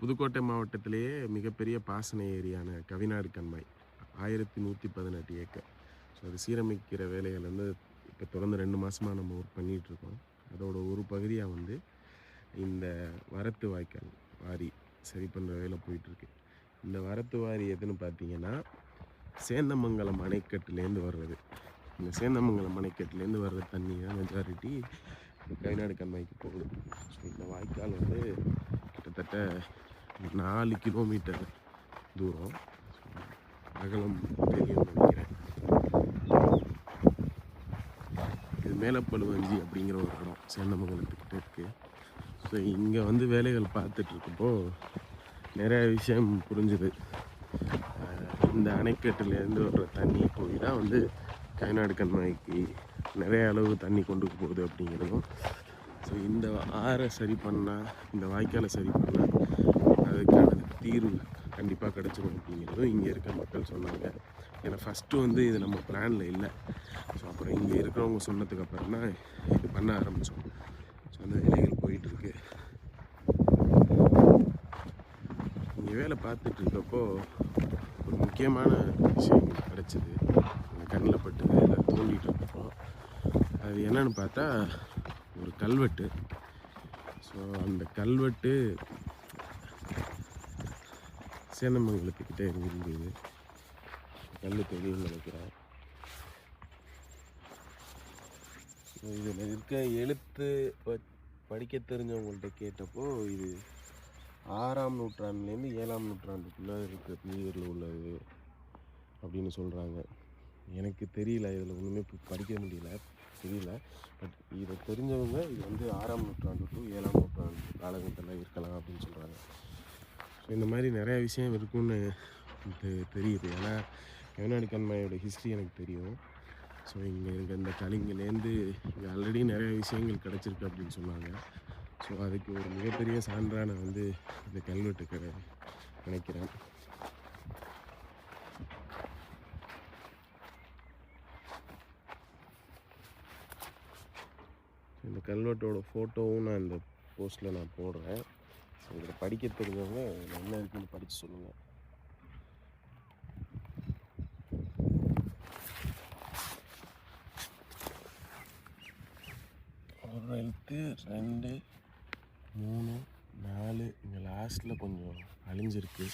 புதுக்கோட்டை மாவட்டத்திலேயே மிகப்பெரிய பாசன ஏரியான கவிநாடு கண்மாய் ஆயிரத்தி நூற்றி பதினெட்டு ஏக்கர். ஸோ அது சீரமைக்கிற வேலைகள் வந்து இப்போ தொடர்ந்து ரெண்டு மாதமாக நம்ம ஒர்க் பண்ணிகிட்டு இருக்கோம். அதோட ஒரு பகுதியாக வந்து இந்த வரத்து வாய்க்கால் வாரி சரி பண்ணுற வேலை போயிட்டுருக்கு இந்த வரத்து வாரி எதுன்னு பார்த்தீங்கன்னா சேந்தமங்கலம் அணைக்கட்டுலேருந்து வர்றது. இந்த சேந்தமங்கலம் அணைக்கட்டுலேருந்து வர்ற தண்ணி தான் மெஜாரிட்டி கைநாடு கண்மாய்க்கு போகுது. ஸோ இந்த வாய்க்கால் வந்து கிட்டத்தட்ட நாலு கிலோமீட்டர் தூரம். அகலம் நினைக்கிறேன். இது மேலப்பழுவஞ்சி அப்படிங்கிற ஒரு இடம் சேந்தமங்கலத்துக்கிட்ட இருக்குது ஸோ இங்கே வந்து வேலைகள் பார்த்துட்ருக்கப்போ நிறைய விஷயம் புரிஞ்சுது. இந்த அணைக்கட்டுலேருந்து வர்ற தண்ணி போய் தான் வந்து கயநாடு கண்மாய்க்கு நிறைய அளவு தண்ணி கொண்டு போகுது அப்படிங்கிறதும். ஸோ இந்த ஆறை சரி பண்ணால் இந்த வாய்க்காலை சரி பண்ணால் அதுக்கான தீர்வு கண்டிப்பாக கிடச்சிரும் அப்படிங்கிறதும் இங்கே இருக்க மக்கள் சொன்னாங்க. ஏன்னா ஃபஸ்ட்டு வந்து இது நம்ம பிளானில் இல்லை. ஸோ அப்புறம் இங்கே இருக்கிறவங்க சொன்னதுக்கு அப்புறம் தான் இது பண்ண ஆரம்பித்தோம் ஸோ அந்த வேலைகள் போயிட்டுருக்கு இங்கே வேலை பார்த்துட்டு இருக்கப்போ ஒரு முக்கியமான விஷயம் கிடச்சிது. கண்ணில் பட்டு எல்லாம் தோண்டிட்டு இருக்கப்போ அது என்னன்னு பார்த்தா ஒரு கல்வெட்டு. ஸோ அந்த கல்வெட்டு சேந்தமங்கலத்துக்கிட்ட இருந்தது கல் தெரியும் நினைக்கிறேன். இதில் இருக்க எழுத்து படிக்க தெரிஞ்சவங்கள்ட்ட கேட்டப்போ இது ஆறாம் நூற்றாண்டுலேருந்து ஏழாம் நூற்றாண்டுக்குள்ளே இருக்க பீரியடில் உள்ளது அப்படின்னு சொல்கிறாங்க எனக்கு தெரியல இதில் ஒன்றுமே படிக்க முடியல தெரியல. பட் இதை தெரிஞ்சவங்க இது வந்து ஆறாம் நூற்றாண்டு டு ஏழாம் நூற்றாண்டு காலகட்டத்தில் இருக்கலாம் அப்படின்னு சொல்கிறாங்க ஸோ இந்த மாதிரி நிறையா விஷயம் இருக்குன்னு எனக்கு தெரியுது. ஏன்னா கவிநாடு ஹிஸ்ட்ரி எனக்கு தெரியும். ஸோ இங்கே எனக்கு இந்த கலிங்கிலேருந்து இங்கே ஆல்ரெடி நிறைய விஷயங்கள் கிடச்சிருக்கு அப்படின்னு சொன்னாங்க. ஸோ அதுக்கு ஒரு மிகப்பெரிய சான்றாக நான் வந்து இந்த கல்வெட்டுக்கு நினைக்கிறேன். இந்த கல்வெட்டோட ஃபோட்டோவும் நான் இந்த போஸ்ட்டில் நான் போடுறேன். ஸோ இதில் படிக்க தெரிஞ்சவங்க என்ன இருக்குன்னு படித்து சொல்லுங்கள் ஒரு எழுத்து ரெண்டு மூணு நாலு இங்கே லாஸ்ட்டில் கொஞ்சம் அழிஞ்சிருக்கு.